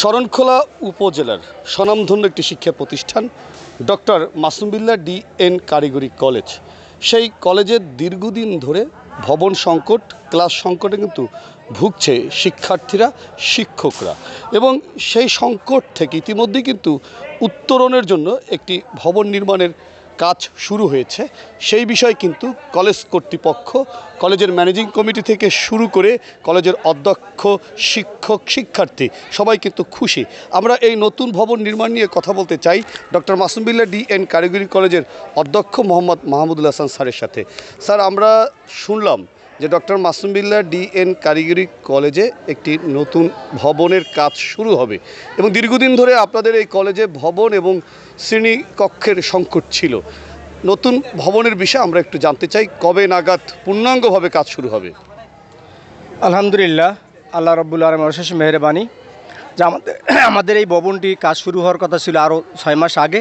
শরণখোলা উপজেলার স্বনামধন্য একটি শিক্ষা প্রতিষ্ঠান, ডক্টর মাসুমবিল্লা ডি এন কারিগরি কলেজ। সেই কলেজের দীর্ঘদিন ধরে ভবন সংকট, ক্লাস সংকটে কিন্তু ভুগছে শিক্ষার্থীরা, শিক্ষকরা। এবং সেই সংকট থেকে ইতিমধ্যেই কিন্তু উত্তরণের জন্য একটি ভবন নির্মাণের কাজ শুরু হয়েছে। সেই বিষয়ে কিন্তু কলেজ কর্তৃপক্ষ, কলেজের ম্যানেজিং কমিটি থেকে শুরু করে কলেজের অধ্যক্ষ, শিক্ষক, শিক্ষার্থী সবাই কিন্তু খুশি। আমরা এই নতুন ভবন নির্মাণ নিয়ে কথা বলতে চাই ডক্টর মাসুমবিল্লা ডি এন কারিগরি কলেজের অধ্যক্ষ মোহাম্মদ মাহমুদুল হাসান স্যারের সাথে। স্যার, আমরা শুনলাম যে ডক্টর মাসুমবিল্লা ডি এন কারিগরি কলেজে একটি নতুন ভবনের কাজ শুরু হবে এবং দীর্ঘদিন ধরে আপনাদের এই কলেজে ভবন এবং শ্রেণীকক্ষের সংকট ছিল। নতুন ভবনের বিষয়ে আমরা একটু জানতে চাই, কবে নাগাদ পূর্ণাঙ্গভাবে কাজ শুরু হবে? আলহামদুলিল্লাহ, আল্লাহ রব্বুল আলম অশেষ মেহরবানি। যে আমাদের আমাদের এই ভবনটি কাজ শুরু হওয়ার কথা ছিল আরও ছয় মাস আগে,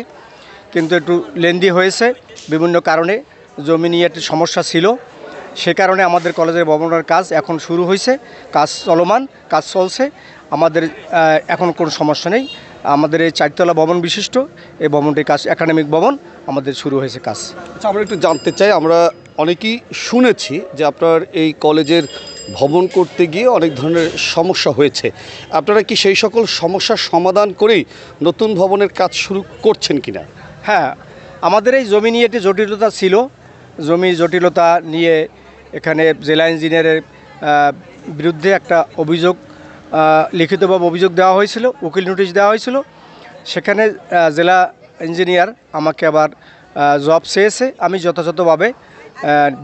কিন্তু একটু লেন্দি হয়েছে। বিভিন্ন কারণে জমি নিয়ে একটি সমস্যা ছিল। সে কারণে আমাদের কলেজের ভবনের কাজ এখন শুরু হয়েছে। কাজ চলমান, কাজ চলছে। আমাদের এখন কোনো সমস্যা নেই। আমাদের এই চারতলা ভবন বিশিষ্ট এই ভবনটির কাজ একাডেমিক ভবন আমাদের শুরু হয়েছে কাজ। আচ্ছা আমরা একটু জানতে চাই আমরা অনেকেই শুনেছি যে আপনার এই কলেজের ভবন করতে গিয়ে অনেক ধরনের সমস্যা হয়েছে। আপনারা কি সেই সকল সমস্যার সমাধান করেই নতুন ভবনের কাজ শুরু করছেন কিনা? হ্যাঁ আমাদের এই জমি নিয়ে একটি জটিলতা ছিল। জমি জটিলতা নিয়ে এখানে জেলা ইঞ্জিনিয়ারের বিরুদ্ধে একটা অভিযোগ লিখিতভাবে অভিযোগ দেওয়া হয়েছিল, উকিল নোটিশ দেওয়া হয়েছিল। সেখানে জেলা ইঞ্জিনিয়ার আমাকে আবার জব চেয়েছে। আমি যথাযথভাবে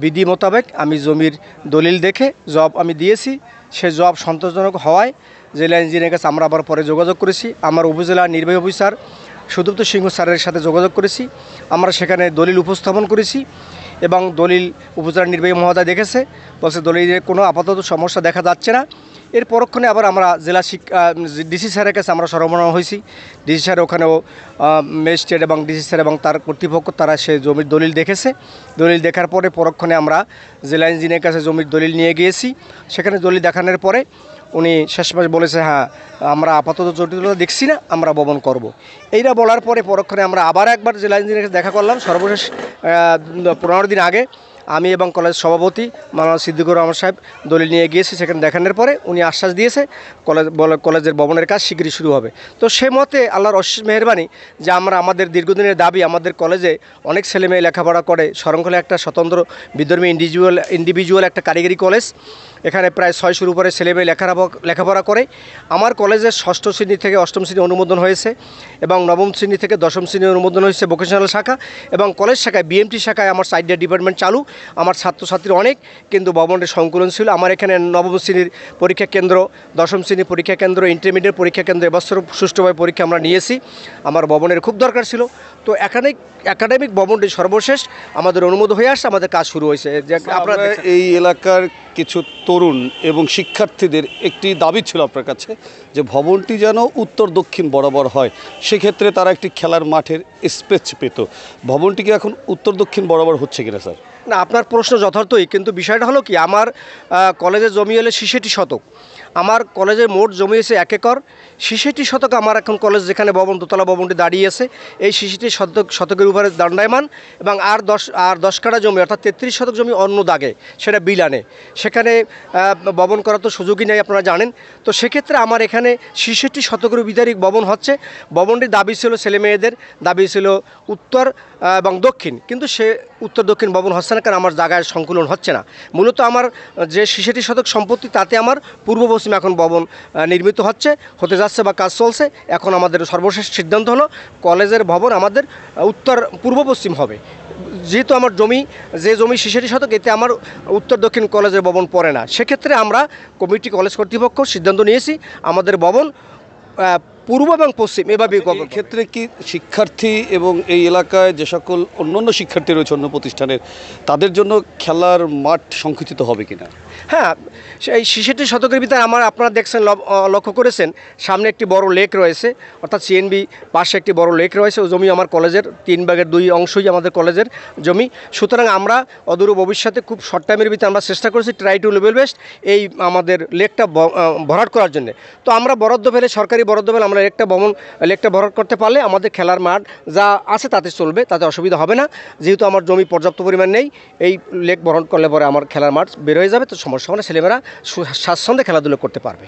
বিধি মোতাবেক আমি জমির দলিল দেখে জব আমি দিয়েছি। সে জব সন্তোষজনক হওয়ায় জেলা ইঞ্জিনিয়ারের কাছে আমরা আবার পরে যোগাযোগ করেছি। আমার উপজেলা নির্বাহী অফিসার সুদীপ্ত সিংহ স্যারের সাথে যোগাযোগ করেছি। আমরা সেখানে দলিল উপস্থাপন করেছি এবং দলিল উপজেলা নির্বাহী মহোদয় দেখেছে। বলছে দলিলের কোনো আপাতত সমস্যা দেখা যাচ্ছে না। এর পরক্ষণে আবার আমরা জেলা শিক্ষা ডিসি স্যারের কাছে আমরা সরবরাহ হয়েছি। ডিসি স্যার ওখানেও ম্যাজিস্ট্রেট এবং ডিসি স্যার এবং তার কর্তৃপক্ষ, তারা সে জমির দলিল দেখেছে। দলিল দেখার পরে পরক্ষণে আমরা জেলা ইঞ্জিনিয়ারের কাছে জমির দলিল নিয়ে গিয়েছি। সেখানে দলিল দেখানোর পরে উনি শেষমেশ বলেছে হ্যাঁ আমরা আপাতত জটিলতা দেখছি না, আমরা ভবন করব। এইটা বলার পরে পরক্ষণে আমরা আবার একবার জেলা ইঞ্জিনিয়ারের কাছে দেখা করলাম। সর্বশেষ পনেরো দিন আগে আমি এবং কলেজ সভাপতি মাওলানা সিদ্দিকুর রহমান সাহেব দলিল নিয়ে গিয়েছি, সেখানে দেখানোর পরে উনি আশ্বাস দিয়েছে, কলেজ কলেজের ভবনের কাজ শীঘ্রই শুরু হবে। তো সে মতে আল্লাহর অশেষ মেহরবানি যে আমরা আমাদের দীর্ঘদিনের দাবি আমাদের কলেজে অনেক ছেলেমেয়ে লেখাপড়া করে, শরণখোলা একটা স্বতন্ত্র বিধর্মী ইন্ডিভিজুয়াল ইন্ডিভিজুয়াল একটা কারিগরি কলেজ এখানে প্রায় ছয়শোর উপরে ছেলেমেয়ে লেখাপড়া লেখাপড়া করে। আমার কলেজের ষষ্ঠ শ্রেণি থেকে অষ্টম শ্রেণি অনুমোদন হয়েছে এবং নবম শ্রেণি থেকে দশম শ্রেণি অনুমোদন হয়েছে ভোকেশনাল শাখা এবং কলেজ শাখায় বিএমটি শাখায় আমার সাইড ডিপার্টমেন্ট চালু। আমার ছাত্রছাত্রী অনেক কিন্তু ভবনের সংকুলন ছিল। আমার এখানে নবম শ্রেণির পরীক্ষা কেন্দ্র দশম শ্রেণির পরীক্ষা কেন্দ্র ইন্টারমিডিয়েট পরীক্ষা কেন্দ্র এবছর সুষ্ঠুভাবে পরীক্ষা আমরা নিয়েছি। আমার ভবনের খুব দরকার ছিল। তো একাডেমিক একাডেমিক ভবনটি সর্বশেষ আমাদের অনুমোদন হয়ে আসছে আমাদের কাজ শুরু হয়েছে। আপনারা এই এলাকার কিছু তরুণ এবং শিক্ষার্থীদের একটি দাবি ছিল আপনার কাছে যে ভবনটি যেন উত্তর দক্ষিণ বরাবর হয়। সেক্ষেত্রে তারা একটি খেলার মাঠের স্পেস পেত। ভবনটি কি এখন উত্তর দক্ষিণ বরাবর হচ্ছে কিনা, স্যার? না, আপনার প্রশ্ন যথার্থই, কিন্তু বিষয়টা হলো কি, আমার কলেজে জমি হলে শিশেটি শতক। আমার কলেজের মোট জমি আছে এক একর। শিশেটি শতক আমার এখন কলেজ যেখানে ভবন দোতলা ভবনটি দাঁড়িয়ে আছে এই শিশিটি শতক শতকের উপরে দণ্ডায়মান এবং আর দশ আর দশ কাটা জমি অর্থাৎ তেত্রিশ শতক জমি অন্য দাগে সেটা বিলানে। সেখানে আহ, ভবন করার তো সুযোগই নেই আপনারা জানেন। তো সেক্ষেত্রে আমার এখানে শিশুটি শতকের বিধারিক ভবন হচ্ছে। ভবনটির দাবি ছিল ছেলে মেয়েদের দাবি ছিল উত্তর এবং দক্ষিণ। কিন্তু সে উত্তর দক্ষিণ ভবন হচ্ছে না কারণ আমার জায়গায় সংকুলন হচ্ছে না। মূলত আমার যে শিশুটি শতক সম্পত্তি তাতে আমার পূর্ব এখন ভবন নির্মিত হচ্ছে, হতে যাচ্ছে বা কাজ চলছে। এখন আমাদের সর্বশেষ সিদ্ধান্ত হলো, কলেজের ভবন আমাদের উত্তর, পূর্ব পশ্চিম হবে। যেহেতু আমার জমি, যে জমি শিশারি শতক, এতে আমার উত্তর দক্ষিণ কলেজের ভবন পড়ে না। সেক্ষেত্রে আমরা কমিটি, কলেজ কর্তৃপক্ষ সিদ্ধান্ত নিয়েছি, আমাদের ভবন পূর্ব এবং পশ্চিম, এভাবেই ক্ষেত্রে কি শিক্ষার্থী এবং এই এলাকায় যে সকল অন্যান্য শিক্ষার্থী রয়েছে অন্য প্রতিষ্ঠানের, তাদের জন্য খেলার মাঠ সংকুচিত হবে কিনা? হ্যাঁ এই শিশুটি শতকের ভিতরে আমার আপনারা দেখছেন লক্ষ্য করেছেন। সামনে একটি বড় লেক রয়েছে, অর্থাৎ সিএনবি পাশে একটি বড় লেক রয়েছে, ও জমি আমার কলেজের, তিন ভাগের দুই অংশই আমাদের কলেজের জমি। সুতরাং আমরা অদূর ভবিষ্যতে খুব শর্ট টাইমের ভিতরে আমরা চেষ্টা করেছি ট্রাই টু লেভেল বেস্ট এই আমাদের লেকটা ভরাট করার জন্য। তো আমরা বরাদ্দ পেলে সরকারি বরাদ্দ পেলে আমরা লেকটা ভ্রমণ লেকটা ভরণ করতে পারলে আমাদের খেলার মাঠ যা আছে তাতে চলবে, তাতে অসুবিধা হবে না। যেহেতু আমার জমি পর্যাপ্ত পরিমাণ নেই, এই লেক ভরণ করলে পরে আমার খেলার মাঠ বের হয়ে যাবে, তো সমস্যা হবে না, ছেলেমেয়েরা স্বাচ্ছন্দ্যে খেলাধুলো করতে পারবে।